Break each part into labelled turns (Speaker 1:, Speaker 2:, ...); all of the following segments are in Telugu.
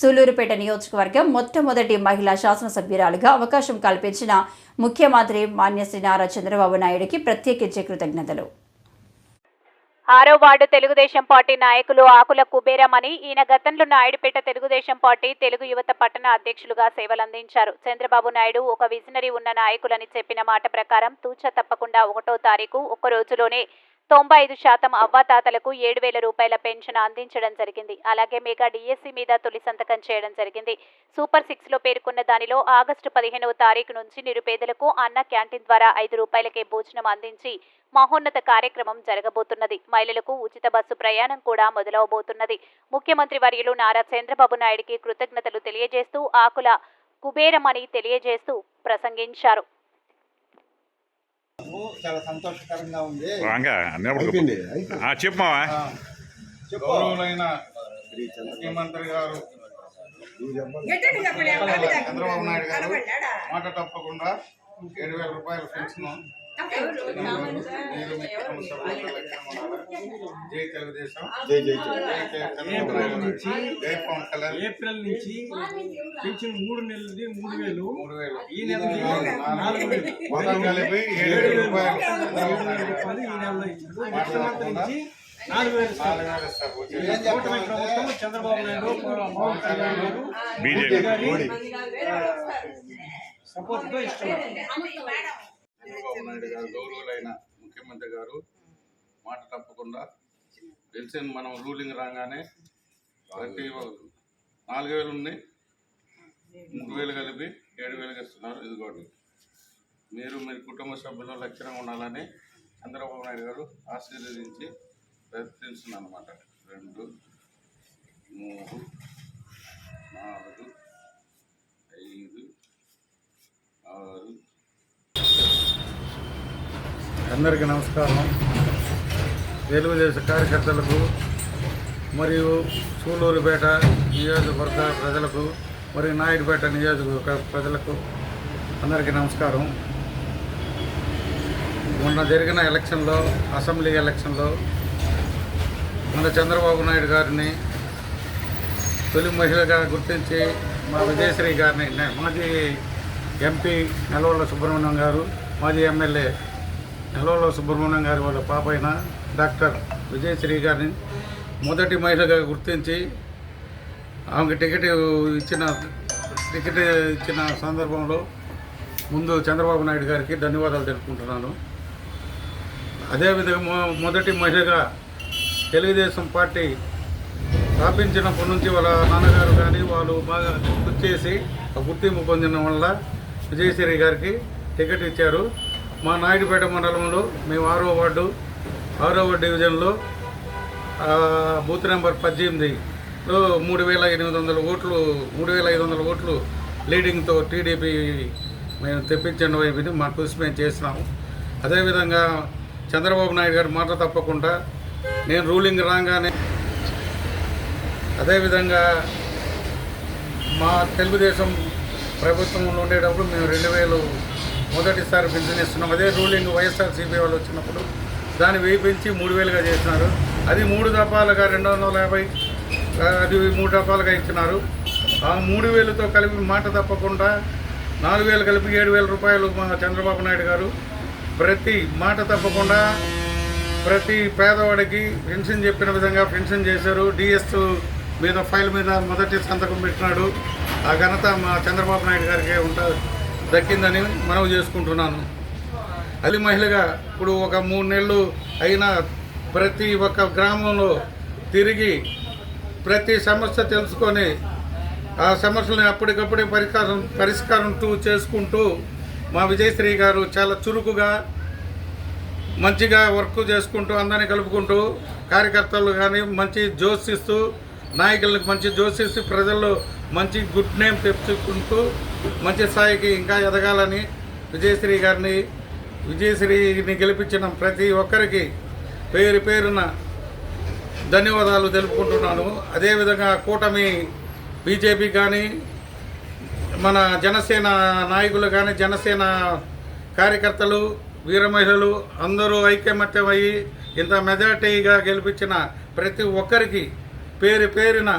Speaker 1: సూలూరుపేట నియోజకవర్గం మొట్టమొదటి మహిళా శాసనసభ్యురాలుగా అవకాశం కల్పించిన ముఖ్యమంత్రి మాన్యశ్రీ నారా చంద్రబాబు నాయుడికి ప్రత్యేకించే కృతజ్ఞతలు.
Speaker 2: ఆరో వార్డు తెలుగుదేశం పార్టీ నాయకులు ఆకుల కుబేరమని ఈయన గతంలో నాయుడుపేట తెలుగుదేశం పార్టీ తెలుగు యువత పట్టణ అధ్యక్షులుగా సేవలందించారు. చంద్రబాబు నాయుడు ఒక విజనరీ ఉన్న నాయకులని చెప్పిన మాట ప్రకారం తూచ తప్పకుండా ఒకటో తారీఖు ఒక్క రోజులోనే తొంభై ఐదు శాతం అవ్వాతాతలకు ఏడు వేల రూపాయల పెన్షన్ అందించడం జరిగింది. అలాగే మెగా డిఎస్సి మీద తొలి సంతకం చేయడం జరిగింది. సూపర్ సిక్స్లో పేర్కొన్న దానిలో ఆగస్టు పదిహేనవ తారీఖు నుంచి నిరుపేదలకు అన్న క్యాంటీన్ ద్వారా ఐదు రూపాయలకే భోజనం అందించి మహోన్నత కార్యక్రమం జరగబోతున్నది. మహిళలకు ఉచిత బస్సు ప్రయాణం కూడా మొదలవబోతున్నది. ముఖ్యమంత్రి వర్యులు నారా చంద్రబాబు నాయుడికి కృతజ్ఞతలు తెలియజేస్తూ ఆకుల కుబేరమని తెలియజేస్తూ ప్రసంగించారు.
Speaker 3: చాలా సంతోషకరంగా ఉంది.
Speaker 4: అయిపోయింది
Speaker 5: ఆ, చెప్పు మావా.
Speaker 3: ఆ, గౌరవులైన ముఖ్యమంత్రి గారు చంద్రబాబు నాయుడు గారు? మాట తప్పకుండా ఏడు వేల రూపాయల పెన్షన్ జై తెలుగుదేశం. పవన్ కళ్యాణ్
Speaker 6: ఏప్రిల్ నుంచి పెన్షన్ మూడు నెలలది మూడు వేలు.
Speaker 3: మూడు వేలు.
Speaker 6: ఈ నెలది నాలుగు వేలు.
Speaker 3: మొత్తం కలిపి ఏడు వేల రూపాయలు.
Speaker 6: ఈ నెలలో నుంచి చంద్రబాబు నాయుడు పవన్ కళ్యాణ్ గారు
Speaker 5: బీజేపీ
Speaker 6: గారి సపోర్ట్తో ఇస్తున్నారు
Speaker 3: చంద్రబాబు నాయుడు గారు గౌరవులైన ముఖ్యమంత్రి గారు మాట తప్పకుండా తెలిసిన మనం రూలింగ్ రాగానే ప్రతి నాలుగు వేలు ఉన్నాయి మూడు వేలు కలిపి ఏడు వేలుగా ఇస్తున్నారు ఇదిగోండి. మీరు మీ కుటుంబ సభ్యులు లక్షణంగా ఉండాలని చంద్రబాబు నాయుడు గారు ఆశీర్వదించి ప్రయత్నిస్తున్నారు అనమాట రెండు మూడు నాలుగు ఐదు ఆరు అందరికీ నమస్కారం. తెలుగుదేశం కార్యకర్తలకు మరియు సూలూరుపేట నియోజకవర్గ ప్రజలకు మరియు నాయుడుపేట నియోజకవర్గ ప్రజలకు అందరికీ నమస్కారం. మొన్న జరిగిన ఎలక్షన్లో అసెంబ్లీ ఎలక్షన్లో మన చంద్రబాబు నాయుడు గారిని తొలి మహిళగా గుర్తించి మా విజయశ్రీ గారిని మాజీ ఎంపీ నెలవల్ల సుబ్రహ్మణ్యం గారు మాజీ ఎమ్మెల్యే నెలవల్ల సుబ్రహ్మణ్యం గారి వాళ్ళ పాప అయిన డాక్టర్ విజయశ్రీ గారిని మొదటి మహిళగా గుర్తించి ఆమెకి టికెట్ ఇచ్చిన టికెట్ ఇచ్చిన సందర్భంలో ముందు చంద్రబాబు నాయుడు గారికి ధన్యవాదాలు తెలుపుకుంటున్నాను. అదేవిధంగా మొ- మొదటి మహిళగా తెలుగుదేశం పార్టీ స్థాపించినప్పటి నుంచి వాళ్ళ నాన్నగారు కానీ వాళ్ళు బాగా గుర్తు చేసి ఆ గుర్తింపు పొందిన వల్ల విజయశ్రీ గారికి టికెట్ ఇచ్చారు. మా నాయుడుపేట మండలంలో మేము ఆరో వార్డు ఆరో వార్డు డివిజన్లో బూత్ నెంబర్ పద్దెనిమిదిలో మూడు వేల ఎనిమిది వందల ఓట్లు మూడు వేల ఐదు వందల ఓట్లు లీడింగ్తో టీడీపీ మేము తెప్పించండి వైపుని మా కృషి మేము చేసినాము. అదేవిధంగా చంద్రబాబు నాయుడు గారు మాట తప్పకుండా నేను రూలింగ్ రాగానే అదేవిధంగా మా తెలుగుదేశం ప్రభుత్వంలో ఉండేటప్పుడు మేము రెండు వేలు మొదటిసారి పెన్షన్ ఇస్తున్నాం అదే రూలింగ్ వైఎస్ఆర్సీపీ వాళ్ళు వచ్చినప్పుడు దాన్ని వెయ్యి పెంచి మూడు వేలుగా చేసినారు. అది మూడు దఫాలుగా రెండు వందల యాభై అది మూడు దఫాలుగా ఇచ్చినారు. ఆ మూడు వేలతో కలిపి మాట తప్పకుండా నాలుగు వేలు కలిపి ఏడు వేల రూపాయలు మా చంద్రబాబు నాయుడు గారు ప్రతి మాట తప్పకుండా ప్రతి పేదవాడికి పెన్షన్ చెప్పిన విధంగా పెన్షన్ చేశారు. డిఎస్ మీద ఫైల్ మీద మొదటి సంతకం పెట్టినాడు. ఆ ఘనత మా చంద్రబాబు నాయుడు గారికి ఉంటారు దక్కిందని మనవి చేసుకుంటున్నాను. అది మహిళగా ఇప్పుడు ఒక మూడు నెలలు అయినా ప్రతి ఒక్క గ్రామంలో తిరిగి ప్రతి సమస్య తెలుసుకొని ఆ సమస్యలను అప్పటికప్పుడే పరిష్కారం పరిష్కారం చేసుకుంటూ మా విజయశ్రీ గారు చాలా చురుకుగా మంచిగా వర్క్ చేసుకుంటూ అందరినీ కలుపుకుంటూ కార్యకర్తలు కానీ మంచి జోషిస్తూ నాయకులకు మంచి జోసేసి ప్రజల్లో మంచి గుడ్ నేమ్ తెచ్చుకుంటూ మంచి స్థాయికి ఇంకా ఎదగాలని విజయశ్రీ గారిని విజయశ్రీని గెలిపించిన ప్రతి ఒక్కరికి పేరు పేరున ధన్యవాదాలు తెలుపుకుంటున్నాను. అదేవిధంగా కూటమి బీజేపీ కానీ మన జనసేన నాయకులు కానీ జనసేన కార్యకర్తలు వీర మహిళలు అందరూ ఐక్యమత్యమయ్యి ఇంత మెజార్టీగా గెలిపించిన ప్రతి ఒక్కరికి పేరు పేరిన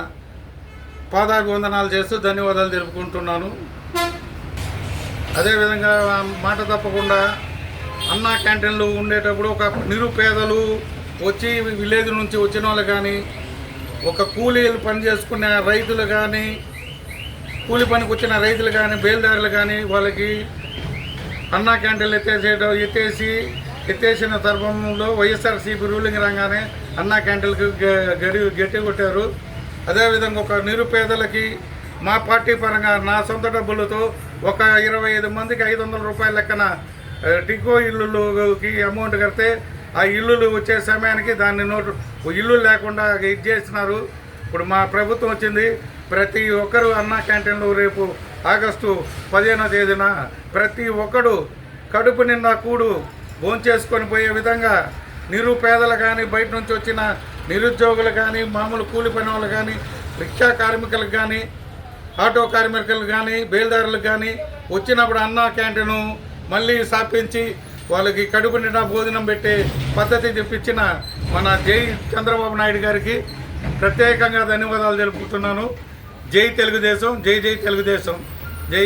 Speaker 3: పాదాభివందనాలు చేస్తూ ధన్యవాదాలు తెలుపుకుంటున్నాను. అదేవిధంగా మాట తప్పకుండా అన్నా క్యాంటీన్లు ఉండేటప్పుడు ఒక నిరుపేదలు వచ్చి విలేజ్ నుంచి వచ్చిన వాళ్ళు కానీ ఒక కూలీలు పని చేసుకునే రైతులు కానీ కూలి పనికి వచ్చిన రైతులు కానీ బేల్దారులు కానీ వాళ్ళకి అన్నా క్యాంటీన్లు ఎత్తేసేట ఎత్తేసి ఎత్తేసిన సందర్భంలో వైఎస్ఆర్సీపీ రూలింగ్ రాగానే అన్నా క్యాంటీన్లకు గడి గట్టి కొట్టారు అదేవిధంగా ఒక నిరుపేదలకి మా పార్టీ పరంగా నా సొంత డబ్బులతో ఒక ఇరవై ఐదు మందికి ఐదు వందల రూపాయల లెక్కన టికో ఇల్లులోకి అమౌంట్ కడితే ఆ ఇల్లులు వచ్చే సమయానికి దాన్ని నోటు ఇల్లు లేకుండా ఇది చేస్తున్నారు. ఇప్పుడు మా ప్రభుత్వం వచ్చింది. ప్రతి ఒక్కరు అన్నా క్యాంటీన్లు రేపు ఆగస్టు పదిహేనో తేదీన ప్రతి ఒక్కడు కడుపు నిండా కూడు భోంచేసుకొని పోయే విధంగా నిరుపేదలు కానీ బయట నుంచి వచ్చిన నిరుద్యోగులు కానీ మామూలు కూలి పని వాళ్ళు కానీ రిక్షా కార్మికులకు కానీ ఆటో కార్మికులు కానీ బేల్దారులకు కానీ వచ్చినప్పుడు అన్నా క్యాంటీను మళ్ళీ స్థాపించి వాళ్ళకి కడుపు నిండా భోజనం పెట్టే పద్ధతి తెప్పించిన మన జై చంద్రబాబు నాయుడు గారికి ప్రత్యేకంగా ధన్యవాదాలు తెలుపుతున్నాను జై తెలుగుదేశం జై జై తెలుగుదేశం.